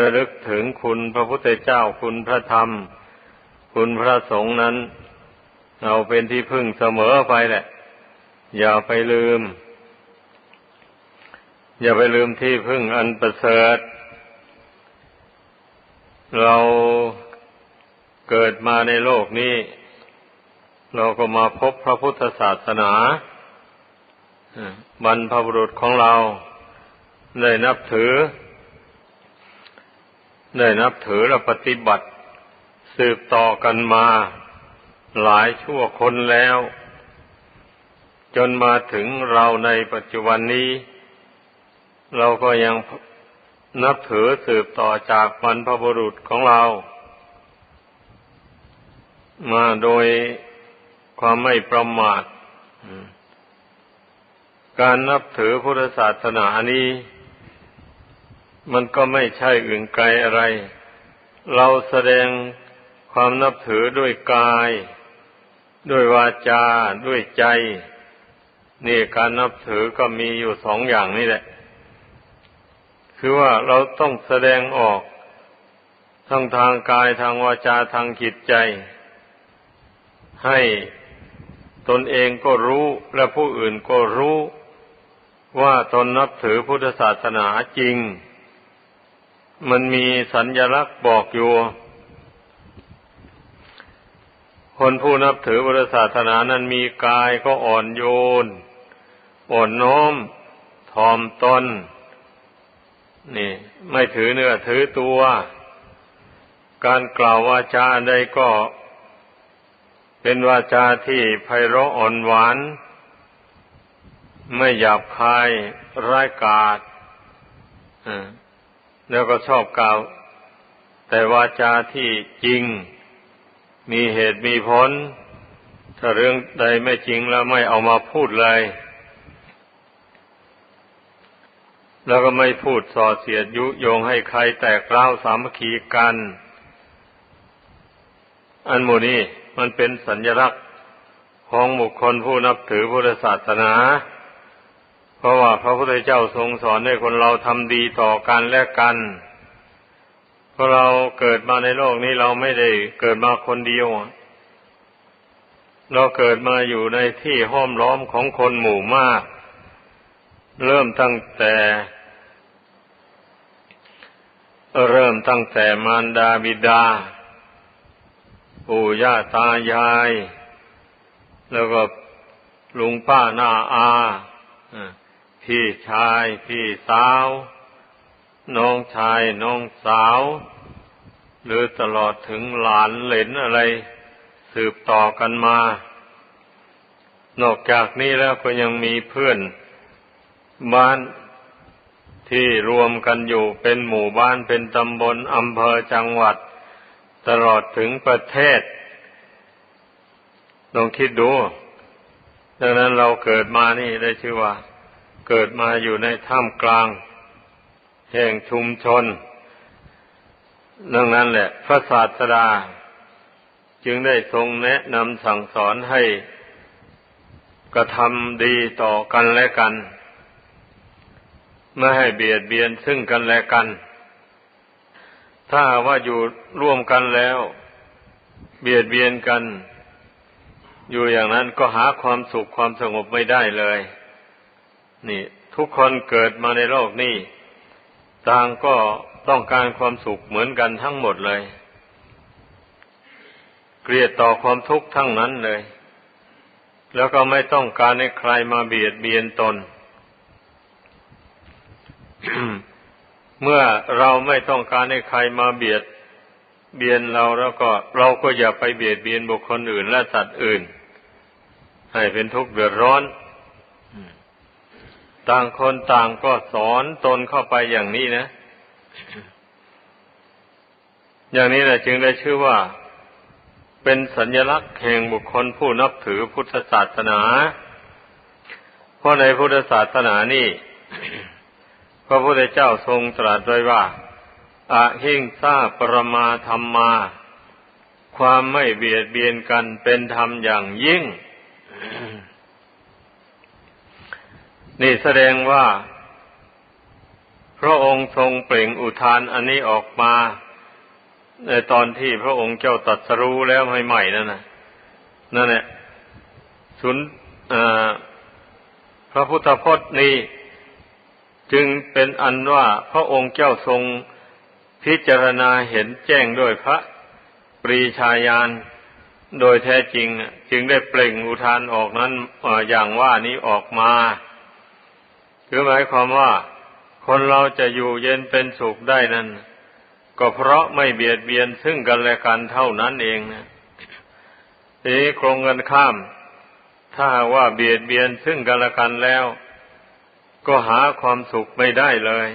ระลึกถึงคุณพระพุทธเจ้าคุณพระธรรม คุณพระสงฆ์นั้น เอาเป็นที่พึ่งเสมอไปแหละ อย่าไปลืม อย่าไปลืมที่พึ่งอันประเสริฐ เราเกิดมาในโลกนี้ เราก็มาพบพระพุทธศาสนาบรรพบุรุษของเราได้นับถือ ได้นับถือและปฏิบัติ สืบต่อกันมาหลายชั่วคนแล้ว จนมาถึงเราในปัจจุบันนี้ เราก็ยังนับถือสืบต่อจากบรรพบุรุษของเรา มาโดยความไม่ประมาท การนับถือพุทธศาสนานี้ มันก็ไม่ใช่อื่นไกลอะไร เราแสดงความนับถือด้วยกาย ด้วยวาจา ด้วยใจ นี่การนับถือก็มีอยู่สองอย่างนี่แหละ คือว่าเราต้องแสดงออกทั้งทางกายทางวาจาทางจิตใจ ให้ตนเองก็รู้และผู้อื่นก็รู้ว่าตนนับถือพุทธศาสนาจริง มันมีสัญญลักษณ์บอกอยู่ คนผู้นับถือพุทธศาสนานั้นมีกายก็อ่อนโยน อ่อนน้อมถ่อมตน นี่ ไม่ถือเนื้อถือตัว การกล่าววาจาใดก็ เป็นวาจาที่ไพเราะอ่อนหวาน ไม่หยาบคายร้ายกาจ แล้วก็ชอบกล่าว แต่วาจาที่จริง มีเหตุมีผล ถ้าเรื่องใดไม่จริงแล้วไม่เอามาพูดเลย แล้วก็ไม่พูดส่อเสียดยุโยงให้ใครแตกเล่าสามัคคีกัน อันโมนี้มันเป็นสัญลักษณ์ของบุคคลผู้นับถือพุทธศาสนา เพราะว่าพระพุทธเจ้าทรงสอนให้คนเราทำดีต่อกันและกัน เพราะเราเกิดมาในโลกนี้เราไม่ได้เกิดมาคนเดียว เราเกิดมาอยู่ในที่ห้อมล้อมของคนหมู่มาก เริ่มตั้งแต่ เริ่มตั้งแต่มารดาบิดาปู่ย่าตายาย แล้วก็ลุงป้าหน้าอา พี่ชาย พี่สาว น้องชาย น้องสาว หรือตลอดถึงหลานเหลนอะไร สืบต่อกันมา นอกจากนี้แล้วก็ยังมีเพื่อนบ้านที่รวมกันอยู่เป็นหมู่บ้านเป็นตำบลอำเภอจังหวัด ตลอดถึงประเทศลองคิดดู ดังนั้นเราเกิดมานี่ได้ชื่อว่า เกิดมาอยู่ในถ้ำกลาง แห่งชุมชนดังนั้นแหละ พระศาสดา จึงได้ทรงแนะนำสั่งสอนให้กระทำดีต่อกันและกัน ไม่ให้เบียดเบียนซึ่งกันและกัน ถ้าว่าอยู่ร่วมกันแล้ว เบียดเบียนกัน อยู่อย่างนั้นก็หาความสุขความสงบไม่ได้เลย นี่ ทุกคนเกิดมาในโลกนี้ ต่างก็ต้องการความสุขเหมือนกันทั้งหมดเลย เกลียดต่อความทุกข์ทั้งนั้นเลย แล้วก็ไม่ต้องการให้ใครมาเบียดเบียนตน เมื่อเราไม่ต้องการให้ใครมาเบียดเบียนเราแล้วก็เราก็อย่าไปเบียดเบียนบุคคลอื่นและสัตว์อื่น ให้เป็นทุกข์เดือดร้อน ต่างคนต่างก็สอนตนเข้าไปอย่างนี้นะ อย่างนี้แหละจึงได้ชื่อว่า เป็นสัญลักษณ์แห่งบุคคลผู้นับถือพุทธศาสนา เพราะในพุทธศาสนานี่พระพุทธเจ้าทรงตรัสไว้ว่าอาหิงซาปรมาธรรมมา ความไม่เบียดเบียนกันเป็นธรรมอย่างยิ่ง นี่แสดงว่า พระองค์ทรงเปล่งอุทานอันนี้ออกมา ในตอนที่พระองค์เจ้าตรัสรู้แล้วใหม่ๆนั่นนะนั่นแหละสุนพระพุทธพจน์นี้จึงเป็นอันว่าพระองค์เจ้าทรงพิจารณาเห็นแจ้งด้วยพระปรีชาญาณโดยแท้จริง จึงได้เปล่งอุทานออกนั้นอย่างว่านี้ออกมา คือหมายความว่า คนเราจะอยู่เย็นเป็นสุขได้นั้น ก็เพราะไม่เบียดเบียนซึ่งกันและกันเท่านั้นเองนะทีนี้โครงกันข้าม ถ้าว่าเบียดเบียนซึ่งกันและกันแล้ว ก็หาความสุขไม่ได้เลย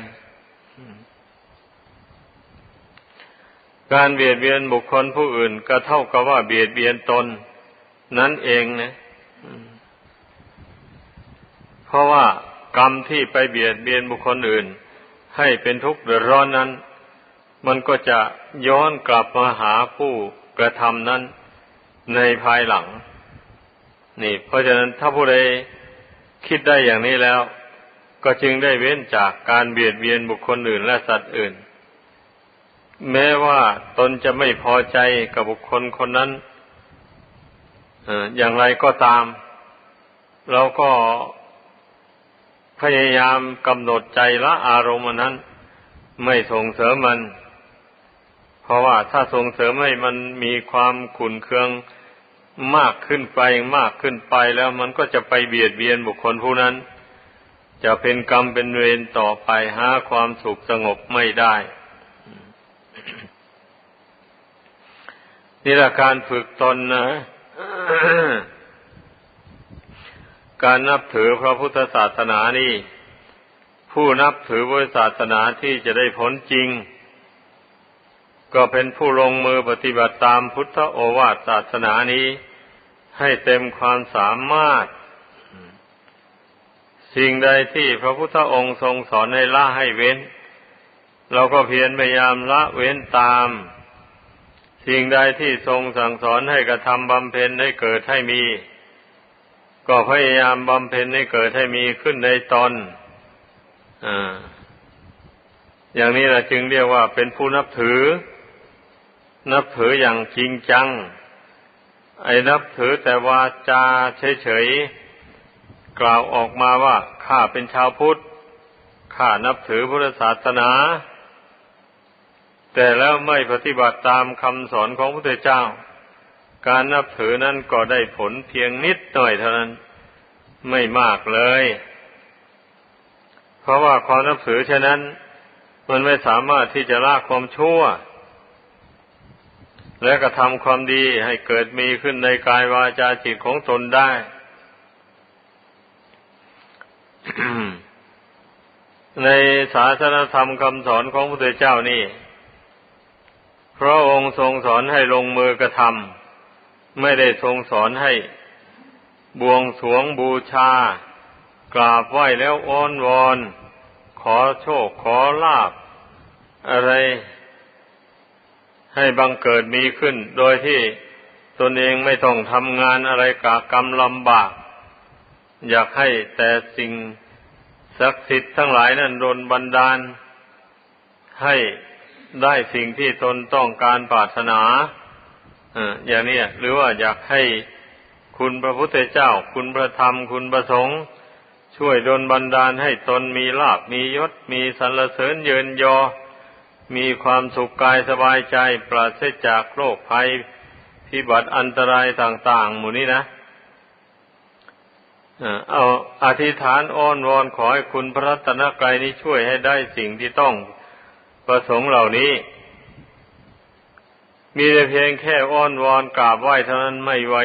การเบียดเบียนบุคคลผู้อื่น ก็เท่ากับว่าเบียดเบียนตน นั่นเองนะเพราะว่า กรรมที่ไปเบียดเบียนบุคคลอื่น ให้เป็นทุกข์เดือดร้อนนั้น มันก็จะย้อนกลับมาหาผู้กระทำนั้นในภายหลัง นี่ เพราะฉะนั้นถ้าผู้ใดคิดได้อย่างนี้แล้ว ก็จึงได้เว้นจากการเบียดเบียนบุคคลอื่นและสัตว์อื่น แม้ว่าตนจะไม่พอใจกับบุคคลคนนั้นอย่างไรก็ตาม เราก็ พยายามกำหนดใจละอารมณ์นั้น ไม่ส่งเสริมมัน เพราะว่าถ้าส่งเสริมให้มันมีความขุนเคืองมากขึ้นไปมากขึ้นไปแล้วมันก็จะไปเบียดเบียนบุคคลผู้นั้น จะเป็นกรรมเป็นเวรต่อไปหาความสุขสงบไม่ได้นี่แหละการฝึกตนนะ การนับถือพระพุทธศาสนานี่ ผู้นับถือพุทธศาสนาที่จะได้ผลจริง ก็เป็นผู้ลงมือปฏิบัติตามพุทธโอวาทศาสนานี้ ให้เต็มความสามารถ สิ่งใดที่พระพุทธองค์ทรงสอนให้ละให้เว้น เราก็เพียรพยายามละเว้นตาม สิ่งใดที่ทรงสั่งสอนให้กระทำบำเพ็ญให้เกิดให้มี ก็พยายามบำเพ็ญให้เกิดให้มีขึ้นในตนออย่างนี้แหละจึงเรียกว่าเป็นผู้นับถือ นับถืออย่างจริงจัง ไอ้นับถือแต่ว่าจาเฉยๆ กล่าวออกมาว่าข้าเป็นชาวพุทธ ข้านับถือพุทธศาสนา แต่แล้วไม่ปฏิบัติตามคำสอนของพระพุทธเจ้า การนับถือนั้นก็ได้ผลเพียงนิดหน่อยเท่านั้น ไม่มากเลย เพราะว่าความนับถือเช่นนั้น มันไม่สามารถที่จะละความชั่ว และกระทำความดีให้เกิดมีขึ้นในกายวาจาจิตของตนได้ในศาสนธรรมคำสอนของพระพุทธเจ้านี่ พระองค์ทรงสอนให้ลงมือกระทำ ไม่ได้ทรงสอนให้ บวงสวงบูชา กราบไหว้แล้วอ้อนวอน ขอโชคขอลาบ อะไร ให้บังเกิดมีขึ้น โดยที่ตนเองไม่ต้องทำงานอะไรกากรรมลำบาก อยากให้แต่สิ่งศักดิ์สิทธิ์ทั้งหลายนั้นโดนบันดาล ให้ได้สิ่งที่ตนต้องการปรารถนา อย่างนี้หรือว่าอยากให้คุณพระพุทธเจ้า คุณพระธรรม คุณพระสงฆ์ช่วยดลบันดาลให้ตนมีลาบมียศ มีสรรเสริญเยินยอ มีความสุขกายสบายใจ ปราศจากโรคภัยพิบัติอันตรายต่างๆ หมู่นี้นะเอาอธิษฐานอ้อนวอนขอให้คุณพระรัตนกรายนี้ช่วยให้ได้สิ่งที่ต้องประสงค์เหล่านี้ มีแต่เพียงแค่อ้อนวอนกราบไหว้เท่านั้นไม่ไหว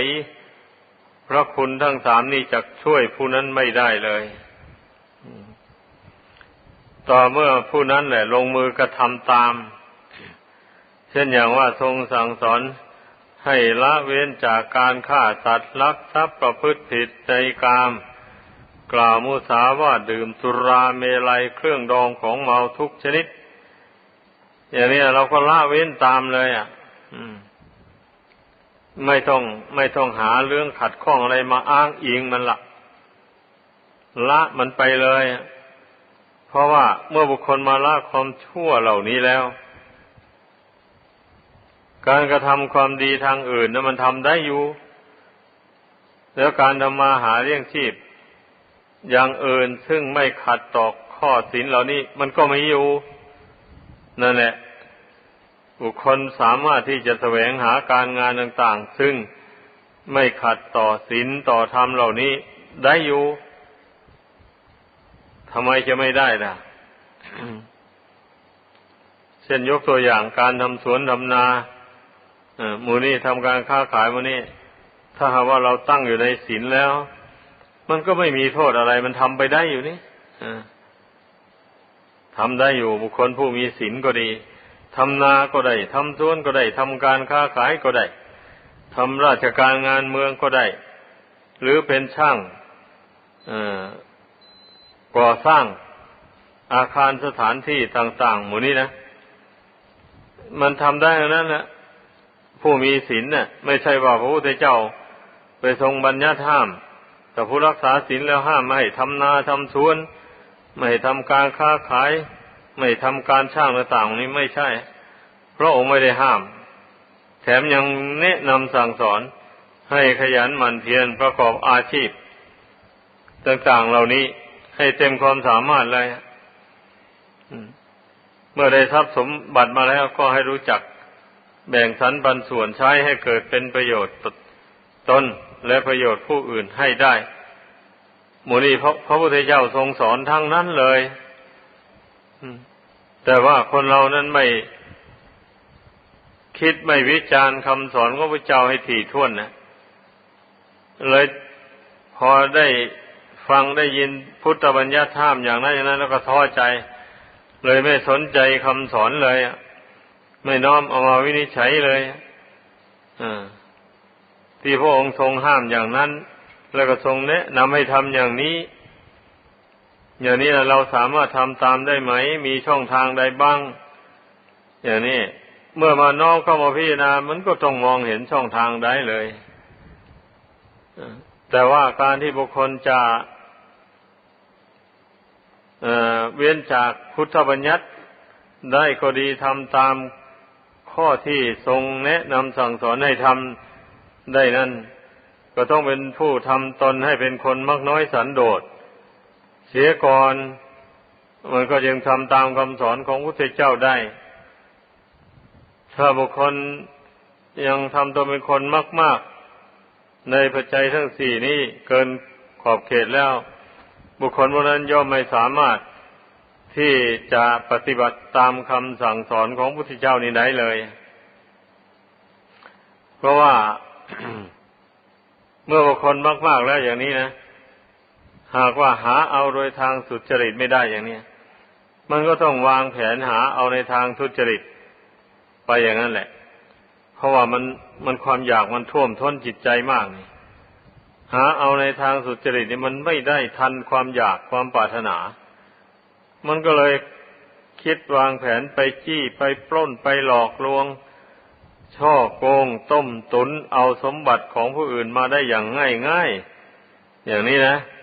พระคุณทั้งสามนี้จะช่วยผู้นั้นไม่ได้เลย ต่อเมื่อผู้นั้นแหละ ลงมือกระทำตาม เช่นอย่างว่าทรงสั่งสอนให้ละเว้นจากการฆ่าสัตว์ลักทรัพย์ประพฤติผิดในกาม กล่าวมุสาว่าดื่มสุราเมลัยเครื่องดองของเมาทุกชนิด อย่างนี้เราก็ละเว้นตามเลยอะ ไม่ต้อง ไม่ต้องหาเรื่องขัดข้องอะไรมาอ้างอิงมันละละมันไปเลย เพราะว่าเมื่อบุคคลมาละความชั่วเหล่านี้แล้ว การกระทำความดีทางอื่นนั้นมันทำได้อยู่ แล้วการทำมาหาเลี้ยงชีพ อย่างอื่นซึ่งไม่ขัดต่อข้อศีลเหล่านี้ มันก็ไม่อยู่นั่นแหละ บุคคลสามารถที่จะแสวงหาการงานต่างๆ ซึ่งไม่ขัดต่อศีลต่อธรรมเหล่านี้ได้อยู่ทำไมจะไม่ได้ล่ะเช่นยกตัวอย่างการทำสวนทำนาหมูนี่ทำการค้าขายมูนี่ถ้าหากว่าเราตั้งอยู่ในศีลแล้ว มันก็ไม่มีโทษอะไร มันทำไปได้อยู่นี่ทำได้อยู่บุคคลผู้มีศีลก็ดี ทำนาก็ได้ทำสวนก็ได้ทำการค้าขายก็ได้ทำราชการงานเมืองก็ได้ หรือเป็นช่างก่อสร้างอาคารสถานที่ต่าง ๆ หมู่นี้นะ มันทำได้นั้นแหละผู้มีศีลน่ะ ไม่ใช่ว่าพระพุทธเจ้าไปทรงบัญญัติห้าม แต่ผู้รักษาศีลแล้วห้ามไม่ให้ทำนาทำสวน ไม่ให้ทำการค้าขาย ไม่ทำการช่างต่างๆนี้ไม่ใช่เพราะองค์ไม่ได้ห้าม แถมยังแนะนำสั่งสอนให้ขยันหมั่นเพียรประกอบอาชีพ ต่างๆเหล่านี้ให้เต็มความสามารถเลยเมื่อได้ทรัพย์สมบัติมาแล้วก็ให้รู้จักแบ่งสรรปันส่วนใช้ให้เกิดเป็นประโยชน์ตนและประโยชน์ผู้อื่นให้ได้หมูนีพระพระพุทธเจ้าทรงสอนทั้งนั้นเลย แต่ว่าคนเรานั้นไม่คิดไม่วิจารณ์คำสอนของพระเจ้าให้ถี่ถ้วนนะเลยพอได้ฟังได้ยินพุทธบัญญัติธรรมอย่างนั้นอย่างนั้น แล้วก็ท้อใจ เลยไม่สนใจคำสอนเลยไม่น้อมเอามาวินิจฉัยเลยที่พระองค์ทรงห้ามอย่างนั้น แล้วก็ทรงแนะนำให้ทำอย่างนี้ อย่างนี้เราสามารถทำตามได้ไหม มีช่องทางใดบ้าง อย่างนี้เมื่อมาน้อมเข้ามาพิจารณา มันก็ต้องมองเห็นช่องทางได้เลย แต่ว่าการที่บุคคลจะเเว้นจากพุทธบัญญัติได้ก็ดีทำตามข้อที่ทรงแนะนำสั่งสอนให้ทำได้นั้น ก็ต้องเป็นผู้ทำตนให้เป็นคนมักน้อยสันโดษ เสียก่อน มันก็ยังทำตามคำสอนของพระพุทธเจ้าได้ ถ้าบุคคลยังทำตัวเป็นคนมาก ๆ ในปัจจัยทั้งสี่นี้เกินขอบเขตแล้ว บุคคลพวกนั้นย่อมไม่สามารถที่จะปฏิบัติตามคำสั่งสอนของพระพุทธเจ้านี้ได้เลย เพราะว่าเมื่อบุคคลมาก ๆ แล้วอย่างนี้นะ หากว่าหาเอาโดยทางสุจริตไม่ได้อย่างนี้มันก็ต้องวางแผนหาเอาในทางทุจริต ไปอย่างนั้นแหละ เพราะว่ามันมันความอยากมันท่วมท้นจิตใจมากนี่หาเอาในทางสุจริตนี่มันไม่ได้ทันความอยากความปรารถนา มันก็เลยคิดวางแผนไปจี้ไปปล้นไปหลอกลวง ช่อโกง ต้มตุนเอาสมบัติของผู้อื่นมาได้อย่างง่ายง่ายอย่างนี้นะเ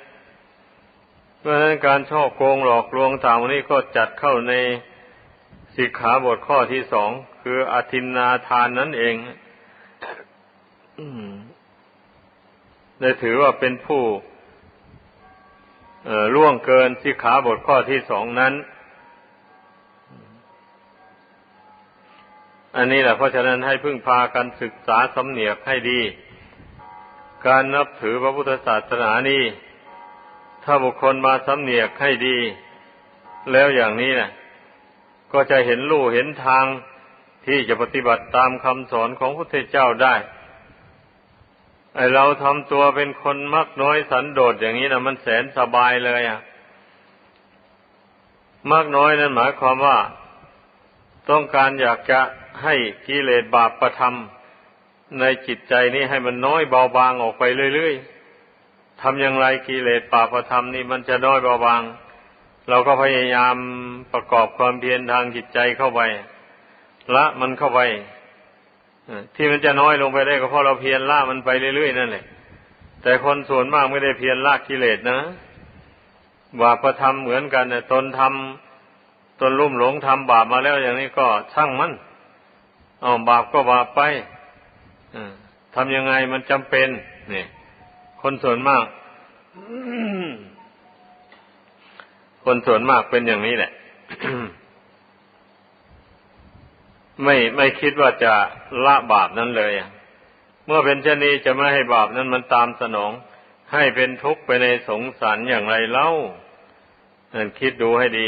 พราะฉะนั้นการช่อโกงหลอกลวงต่างนี้ก็จัดเข้าในสิกขาบทข้อที่สองคืออธินนาทานนั่นเองได้ถือว่าเป็นผู้ล่วงเกินสิกขาบทข้อที่สองนั้น อันนี้แหละเพราะฉะนั้นให้พึ่งพากันศึกษาสำเนียกให้ดี การนับถือพระพุทธศาสนานี้ ถ้าบุคคลมาสำเนียกให้ดี แล้วอย่างนี้นะก็จะเห็นลู่เห็นทางที่จะปฏิบัติตามคำสอนของพระพุทธเจ้าได้ไอเราทำตัวเป็นคนมักน้อยสันโดษอย่างนี้นะมันแสนสบายเลยอะมากน้อยนั้นหมายความว่า ต้องการอยากจะให้กิเลสบาปประทำในจิตใจนี้ให้มันน้อยเบาบางออกไปเรื่อยๆ ทำอย่างไรกิเลสบาประทำนี่มันจะน้อยเบาบาง เราก็พยายามประกอบความเพียรทางจิตใจเข้าไป ละมันเข้าไปที่มันจะน้อยลงไปได้ก็เพราะเราเพียรละมันไปเรื่อยๆนั่นแหละ แต่คนส่วนมากไม่ได้เพียรละกิเลสนะบาปก็ทำเหมือนกันเนี่ยตนทำตนลุ่มหลงทำบาปมาแล้วอย่างนี้ก็ช่างมันเอบาปก็บาปไปทำยังไงมันจำเป็นนี่ คนส่วนมาก คนส่วนมากเป็นอย่างนี้แหละ ไม่ไม่คิดว่าจะละบาปนั้นเลยเมื่อเป็นเช่นนี้จะไม่ให้บาปนั้นมันตามสนอง ให้เป็นทุกข์ไปในสงสารอย่างไรเล่านั่นคิดดูให้ดี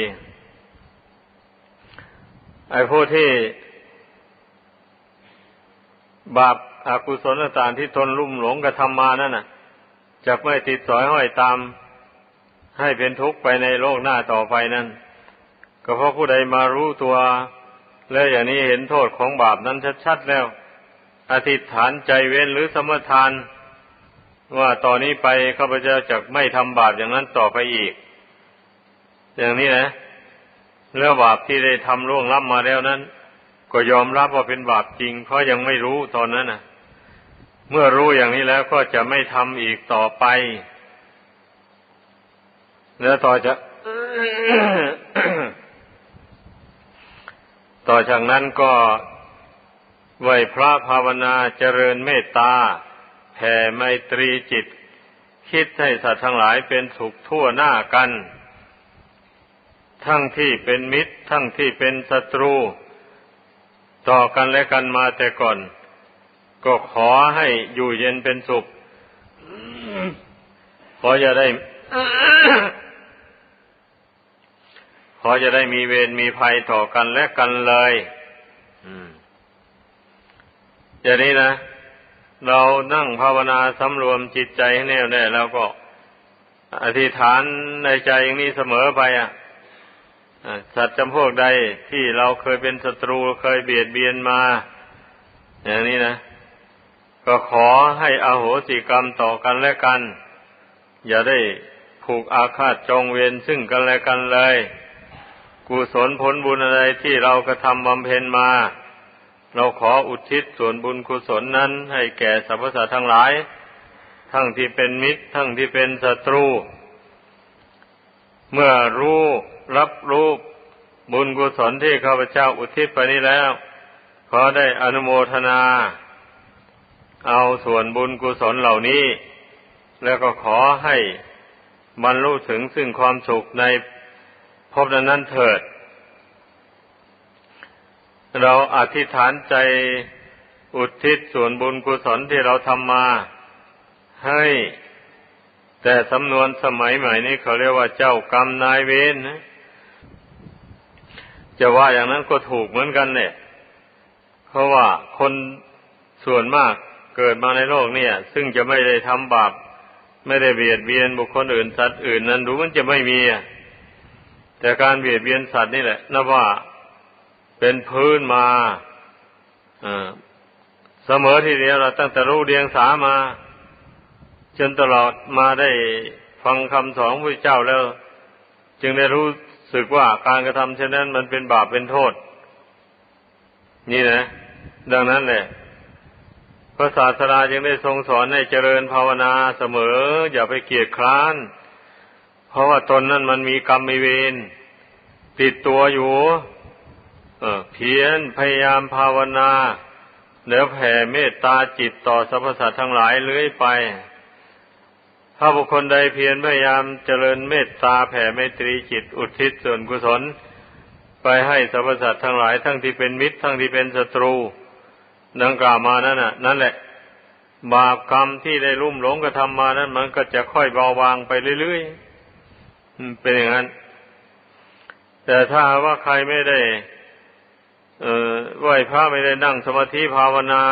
ไอ้ผู้ที่ บาปอากุศลต่างที่ทนลุ่มหลงกระทำมานั่นน่ะ จะไม่ติดสอยห้อยตาม ให้เป็นทุกข์ไปในโลกหน้าต่อไปนั่นก็เพราะผู้ใดมารู้ตัว และอย่างนี้เห็นโทษของบาปนั้นชัดๆแล้ว อธิษฐานใจเว้นหรือสมทาน ว่าต่อนนี้ไปข้าพเจ้าจะไม่ทำบาปอย่างนั้นต่อไปอีก อย่างนี้นะเรื่องบาปที่ได้ทำล่วงล้ำมาแล้วนั้น ก็ยอมรับว่าเป็นบาปจริง เพราะยังไม่รู้ตอนนั้นน่ะ เมื่อรู้อย่างนี้แล้วก็จะไม่ทำอีกต่อไป แล้วต่อจะ ต่อจากนั้นก็ไหวพระภาวนาเจริญเมตตาแผ่ไมตรีจิต คิดให้สัตว์ทั้งหลายเป็นสุขทั่วหน้ากัน ทั้งที่เป็นมิตร ทั้งที่เป็นศัตรู ต่อกันและกันมาแต่ก่อน ก็ขอให้อยู่เย็นเป็นสุข ขอจะได้ ขอจะได้มีเวรมีภัยต่อกันและกันเลยอย่างนี้นะ เรานั่งภาวนาสำรวมจิตใจให้แน่วแน่แล้วก็ อธิษฐานในใจอย่างนี้เสมอไปอะสัตว์จำพวกใดที่เราเคยเป็นศัตรูเคยเบียดเบียนมา อย่างนี้นะ ก็ขอให้อโหสิกรรมต่อกันและกัน อย่าได้ผูกอาฆาตจองเวรซึ่งกันและกันเลย กุศลผลบุญอะไรที่เรากระทำบำเพ็ญมา เราขออุทิศส่วนบุญกุศลนั้น ให้แก่สรรพสัตว์ทั้งหลาย ทั้งที่เป็นมิตร ทั้งที่เป็นศัตรู เมื่อรู้รับรู้บุญกุศลที่ข้าพเจ้าอุทิศไปนี้แล้ว ขอได้อนุโมทนา เอาส่วนบุญกุศลเหล่านี้ แล้วก็ขอให้บรรลุถึงซึ่งความสุขในภพนั้นเถิด เราอธิษฐานใจอุทิศส่วนบุญกุศลที่เราทำมา ให้ แต่สำนวนสมัยใหม่นี้เขาเรียกว่าเจ้ากรรมนายเวรนะจะว่าอย่างนั้นก็ถูกเหมือนกันเนี่ยเพราะว่าคนส่วนมาก เกิดมาในโลกเนี่ย ซึ่งจะไม่ได้ทำบาปไม่ได้เบียดเบียนบุคคลอื่นสัตว์อื่นนั้นดูมันจะไม่มีแต่การเบียดเบียนสัตว์นี่แหละนับว่าเป็นพื้นมาเสมอทีเดียวเราตั้งแต่รู้เดียงสามา จนตลอดมาได้ฟังคำสอนพระเจ้าแล้ว จึงได้รู้สึกว่าการกระทำเช่นนั้นมันเป็นบาปเป็นโทษ นี่นะ ดังนั้นแหละ พระศาสดาจึงได้ทรงสอนให้เจริญภาวนาเสมอ อย่าไปเกียดคร้าน เพราะว่าตนนั้นมันมีกรรมมีเวรติดตัวอยู่เเพียรพยายามภาวนาแล้วแผ่เมตตาจิตต่อสรรพสัตว์ทั้งหลายเลื้อยไป ถ้าบุคคลใดเพียรพยายามเจริญเมตตาแผ่เมตรีจิตอุทิศส่วนกุศล ไปให้สรรพสัตว์ทั้งหลายทั้งที่เป็นมิตรทั้งที่เป็นศัตรู ดังกล่าวมานั่นน่ะ นั่นแหละ บาปกรรมที่ได้รุ่มหลงกระทำมานั้น มันก็จะค่อยเบาบางไปเรื่อยๆเป็นอย่างนั้น แต่ถ้าว่าใครไม่ได้ เอ่อไหวพระไม่ได้นั่งสมาธิภาวนา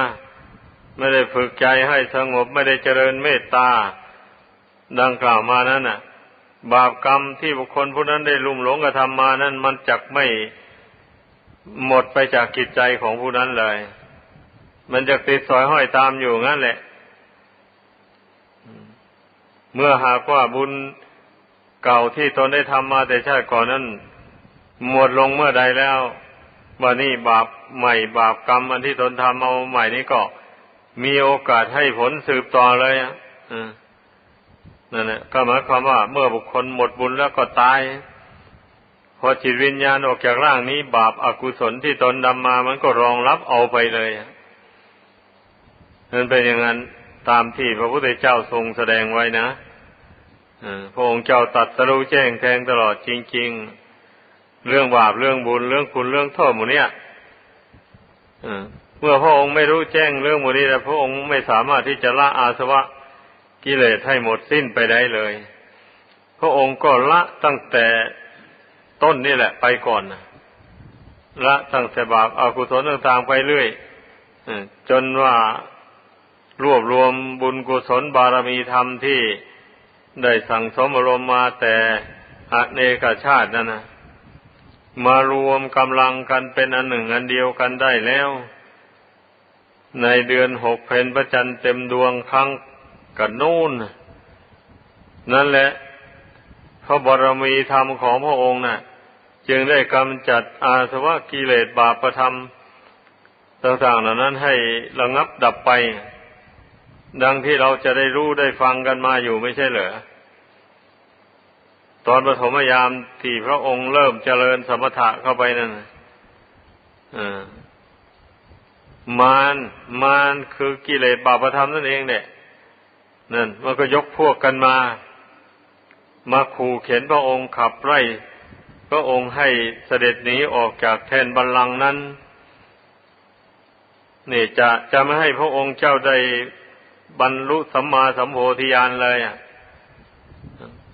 ไม่ได้ฝึกใจให้สงบไม่ได้เจริญเมตตา ดังกล่าวมานั้นน่ะ บาปกรรมที่บุคคลผู้นั้นได้ลุ่มหลงกระทำมานั้น มันจักไม่หมดไปจากกิจใจของผู้นั้นเลย มันจะติดสอยห้อยตามอยู่งั้นแหละ เมื่อหากว่าบุญเก่าที่ตนได้ทำมาแต่ชาติก่อนนั้น หมดลงเมื่อใดแล้ววันนี้บาปใหม่บาปกรรมอันที่ตนทำเอาใหม่นี้ก็ มีโอกาสให้ผลสืบต่อเลยอะนั่นแหละก็หมายความว่า เมื่อบุคคลหมดบุญแล้วก็ตาย พอจิตวิญญาณออกจากร่างนี้ บาปอากุศลที่ตนดำมา มันก็รองรับเอาไปเลย นั่นเป็นอย่างนั้นตามที่พระพุทธเจ้าทรงแสดงไว้นะพระองค์เจ้าตัดสรู้แจ้งแทงตลอดจริง ๆ เรื่องบาปเรื่องบุญเรื่องคุณเรื่องโทษหมดเนี่ยเมื่อพระองค์ไม่รู้แจ้งเรื่องหมดนี้แล้วพระองค์ไม่สามารถที่จะละอาสวะกิเลสให้หมดสิ้นไปได้เลย พระองค์ก็ละตั้งแต่ต้นนี่แหละ ไปก่อนละตั้งแต่บาปอากุศลต่างๆไปเรื่อยจนว่า รวบรวมบุญกุศลบารมีธรรมที่ได้สั่งสมอารมณ์มาแต่อเนกชาตินั่นนะมารวมกำลังกันเป็นอันหนึ่งอันเดียวกันได้แล้ว ในเดือนหกเพนพระจันเต็มดวงครั้งกันนู่น นั่นแหละพระบรมีธรรมของพระองค์นะ่ะ จึงได้กำจัดอาสวะกิเลสบาปประธรรมต่างๆเหล่านั้นให้ระงับดับไป ดังที่เราจะได้รู้ได้ฟังกันมาอยู่ไม่ใช่เหรอ ตอนปฐมยามที่พระองค์เริ่มเจริญสมถะเข้าไปนั่นมารมารคือกิเลสบาปธรรมนั่นเองเนี่ยนั่นมันก็ยกพวกกันมา มาขู่เข็นพระองค์ขับไล่พระองค์ให้เสด็จหนีออกจากแทนบัลลังก์นั้นนี่จะจะไม่ให้พระองค์เจ้าได้ บรรลุสัมมาสัมโพธิญาณเลยอะ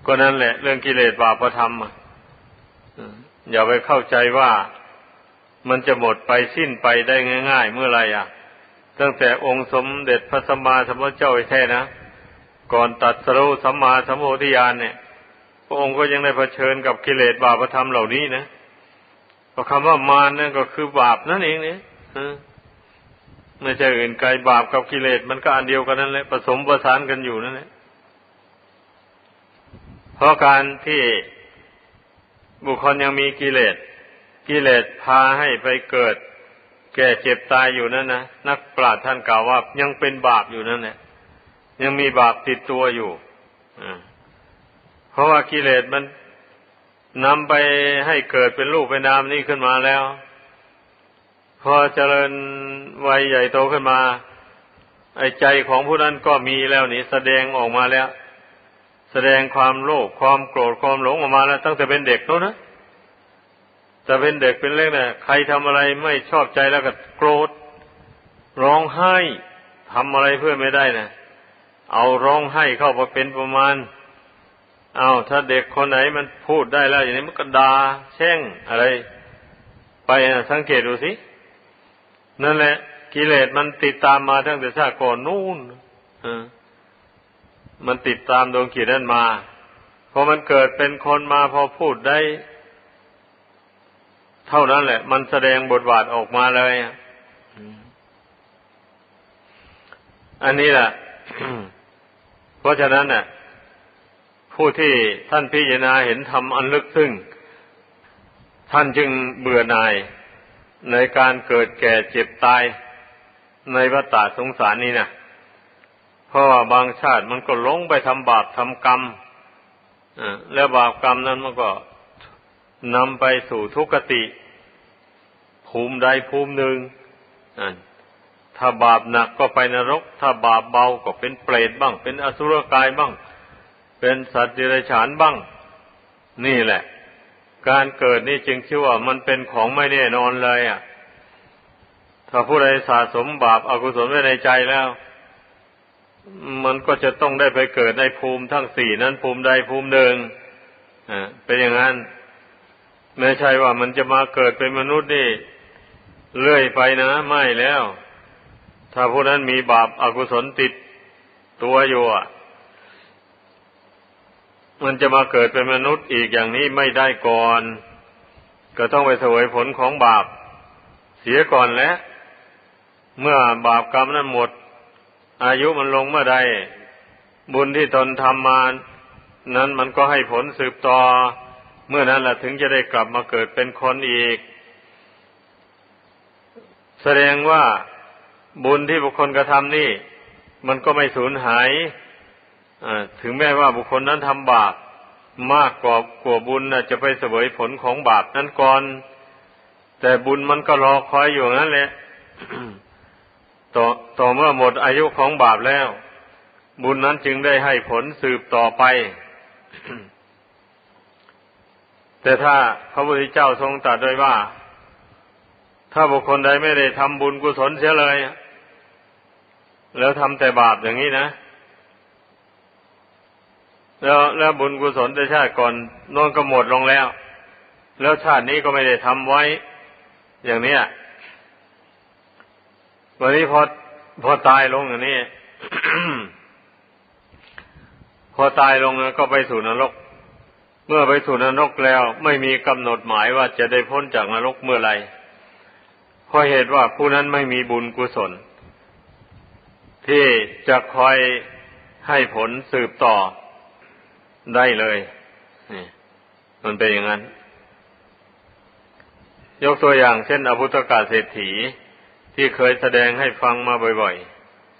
ก็นั่นแหละ เรื่องกิเลสบาปธรรมอย่าไปเข้าใจว่ามันจะหมดไปสิ้นไปได้ง่าย ๆ เมื่อไรอะ ตั้งแต่องค์สมเด็จพระสัมมาสัมพุทธเจ้าแท้นะก่อนตัดสรุสัมมาสัมโพธิญาณเนี่ย พระองค์ก็ยังได้เผชิญกับกิเลสบาปธรรมเหล่านี้นะเพราะคำว่ามารนั่นก็คือบาปนั่นเองเนี่ย ไม่ใช่อื่นไกลบาปกับกิเลสมันก็อันเดียวกันนั่นแหละผสมประสานกันอยู่นั่นแหละเพราะการที่บุคคลยังมีกิเลสกิเลสพาให้ไปเกิด แก่เจ็บตายอยู่นั่นนะนักปราชญ์ท่านกล่าวว่ายังเป็นบาปอยู่นั่นแหละยังมีบาปติดตัวอยู่เพราะว่ากิเลสมันนำไปให้เกิดเป็นลูกเป็นนามนี่ขึ้นมาแล้ว พอเจริญวัยใหญ่โตขึ้นมา ไอ้ใจของผู้นั้นก็มีแล้วนี่แสดงออกมาแล้ว แสดงความโลภความโกรธความหลงออกมาแล้ว ตั้งแต่เป็นเด็กแล้วนะจะเป็นเด็กเป็นเล็กนะใครทำอะไรไม่ชอบใจแล้วก็โกรธ ร้องไห้ทำอะไรเพื่อไม่ได้นะเอาร้องไห้เข้ามาเป็นประมาณ เอาถ้าเด็กคนไหนมันพูดได้แล้ว อย่างนี้มันก็ดา่าแช่งอะไร ไปนะสังเกตดูสิ นั่นแหละ กิเลสมันติดตามมาตั้งแต่ชาติก่อนนู่นมันติดตามดวงกิจนั้นมาพอมันเกิดเป็นคนมาพอพูดได้ เท่านั้นแหละ มันแสดงบทบาทออกมาเลยอันนี้แหละเพราะฉะนั้นน่ะ ผู้ที่ท่านพิจารณาเห็นธรรมอันลึกซึ้งท่านจึงเบื่อหน่าย ในการเกิดแก่เจ็บตายในวัฏสงสารนี้นะเพราะว่าบางชาติมันก็ลงไปทำบาปทำกรรมแล้วบาปกรรมนั้นมันก็นำไปสู่ทุกขติ ภูมิใดภูมิหนึ่งถ้าบาปหนักก็ไปนรก ถ้าบาปเบาก็เป็นเปรตบ้าง เป็นอสุรกายบ้าง เป็นสัตว์เดรัจฉานบ้าง นี่แหละ การเกิดนี่จึงชื่อว่ามันเป็นของไม่แน่นอนเลยอะ ถ้าผู้ใดสะสมบาปอากุศลไว้ในใจแล้ว มันก็จะต้องได้ไปเกิดในภูมิทั้งสี่นั้นภูมิใดภูมิหนึ่งอ่าเป็นอย่างนั้นไม่ใช่ว่ามันจะมาเกิดเป็นมนุษย์นี่เรื่อยไปนะไม่แล้ว ถ้าผู้นั้นมีบาปอากุศลติดตัวอยู่อะ มันจะมาเกิดเป็นมนุษย์อีกอย่างนี้ไม่ได้ก่อน ก็ต้องไปเสวยผลของบาป เสียก่อนแล้วเมื่อบาปกรรมนั้นหมด อายุมันลงเมื่อใด บุญที่ตนทำมานั้นมันก็ให้ผลสืบต่อ เมื่อนั้นแหละถึงจะได้กลับมาเกิดเป็นคนอีก แสดงว่าบุญที่บุคคลกระทำนี่ มันก็ไม่สูญหาย ถึงแม้ว่าบุคคลนั้นทำบาปมากกว่ากว่าบุญนะจะไปเสวยผลของบาปนั้นก่อน แต่บุญมันก็รอคอยอยู่นั่นแหละต่อต่อเมื่อหมดอายุของบาปแล้ว บุญนั้นจึงได้ให้ผลสืบต่อไป แต่ถ้าพระพุทธเจ้าทรงตรัสไว้ว่า ถ้าบุคคลใดไม่ได้ทำบุญกุศลเสียเลย แล้วทำแต่บาปอย่างนี้นะ แล้วแล้วบุญกุศลแต่ชาติก่อนนอนก็หมดลงแล้ว แล้วชาตินี้ก็ไม่ได้ทำไว้ อย่างนี้วันนี้พอพอตายลงอย่างนี้พอตายลงแล้วก็ไปสู่นรก เมื่อไปสู่นรกแล้ว ไม่มีกำหนดหมายว่าจะได้พ้นจากนรกเมื่อไหร่เพราะเหตุว่าผู้นั้นไม่มีบุญกุศล ที่จะคอยให้ผลสืบต่อ ได้เลยมันเป็นอย่างนั้น ยกตัวอย่างเช่น อภุตกาเศรษฐีที่เคยแสดงให้ฟังมาบ่อย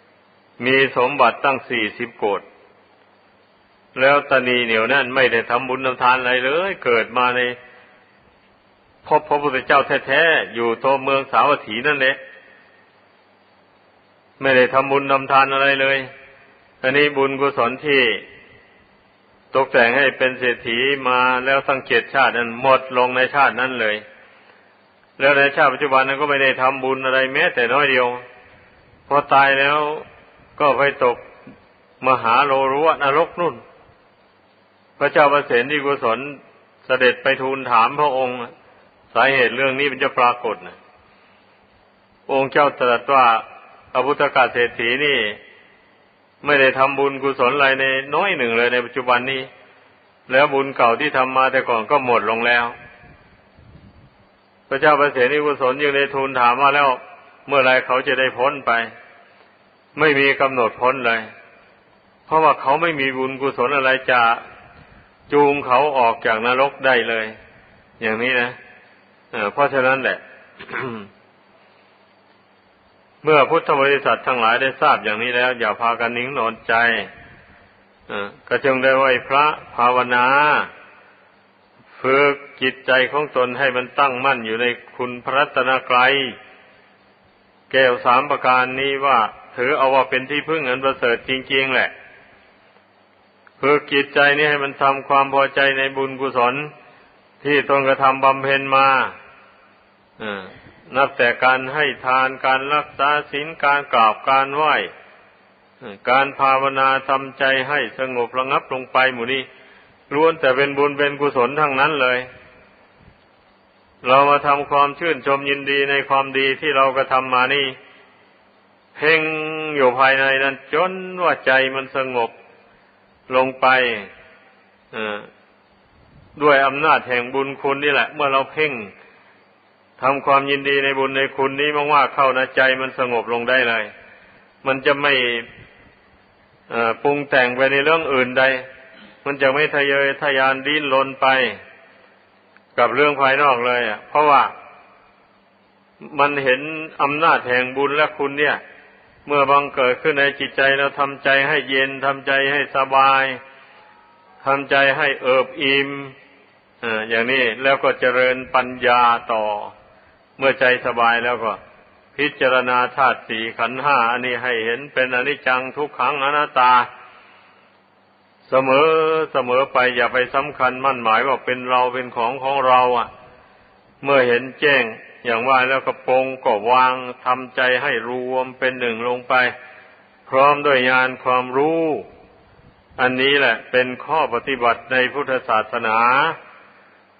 ๆ มีสมบัติตั้งสี่สิบโกดแล้วตนีเหนียวนั่นไม่ได้ทำบุญทำทานอะไรเลย เกิดมาในพบพระพุทธเจ้าแท้ๆ อยู่ตัวเมืองสาวัตถีนั่นแหละ ไม่ได้ทำบุญทำทานอะไรเลยอันนี้บุญกุศลที่ ตกแต่งให้เป็นเศรษฐีมาแล้วสังเกตชาตินั้นหมดลงในชาตินั้นเลย แล้วในชาติปัจจุบันนั้นก็ไม่ได้ทำบุญอะไรแม้แต่น้อยเดียว พอตายแล้วก็ไปตกมหาโลรวนรกนุ่น พระเจ้าประเสนที่กุศลเสด็จไปทูลถามพระองค์ สาเหตุเรื่องนี้มันจะปรากฏนะองค์เจ้าตรัสว่าอภุตกาเศรษฐีนี่ ไม่ได้ทำบุญกุศลอะไรในน้อยหนึ่งเลยในปัจจุบันนี้ แล้วบุญเก่าที่ทำมาแต่ก่อนก็หมดลงแล้ว พระเจ้าประเสริกุศลยังในทูลถามมาแล้ว เมื่อไรเขาจะได้พ้นไป ไม่มีกำหนดพ้นเลย เพราะว่าเขาไม่มีบุญกุศลอะไรจะจูงเขาออกจากนรกได้เลย อย่างนี้นะเพราะฉะนั้นแหละ เมื่อพุทธบริษัททั้งหลายได้ทราบอย่างนี้แล้ว อย่าพากันนิ่งนอนใจก็จงได้ไหวพระภาวนา ฝึกจิตใจของตนให้มันตั้งมั่นอยู่ในคุณพระรัตนกรัยแก้วสามประการนี้ว่า ถือเอาว่าเป็นที่พึ่งอันประเสริฐจริงๆแหละฝึกจิตใจนี้ให้มันทำความพอใจในบุญกุศลที่ตนกระทำบำเพ็ญมา นับแต่การให้ทานการรักษาศีลการกราบการไหว้การภาวนาทำใจให้สงบระงับลงไปหมู่นี้ล้วนแต่เป็นบุญเป็นกุศลทั้งนั้นเลย เรามาทำความชื่นชมยินดีในความดีที่เรากระทำมานี่ เพ่งอยู่ภายในนั้นจนว่าใจมันสงบลงไปด้วยอำนาจแห่งบุญคุณนี่แหละ เมื่อเราเพ่ง ทำความยินดีในบุญในคุณนี้มากๆเข้านะใจมันสงบลงได้เลย มันจะไม่ปรุงแต่งไปในเรื่องอื่นใด มันจะไม่ทะเยอทะยานดิ้นรนไป กับเรื่องภายนอกเลยอะ เพราะว่ามันเห็นอำนาจแห่งบุญและคุณเนี่ย เมื่อบังเกิดขึ้นในจิตใจเราทำใจให้เย็นทำใจให้สบายทำใจให้เอิบอิ่มอย่างนี้แล้วก็เจริญปัญญาต่อ มื่อใจสบายแล้วก็ พิจารณาธาตุสี่ขันห้าอันนี้ให้เห็นเป็นอนิจจังทุกขังอนัตตา เสมอเสมอไปอย่าไปสำคัญมั่นหมายว่าเป็นเราเป็นของของเรา อะ เมื่อเห็นแจ้งอย่างว่าแล้วก็ปงก็วางทำใจให้รวมเป็นหนึ่งลงไป พร้อมด้วยญาณความรู้ อันนี้แหละเป็นข้อปฏิบัติในพุทธศาสนา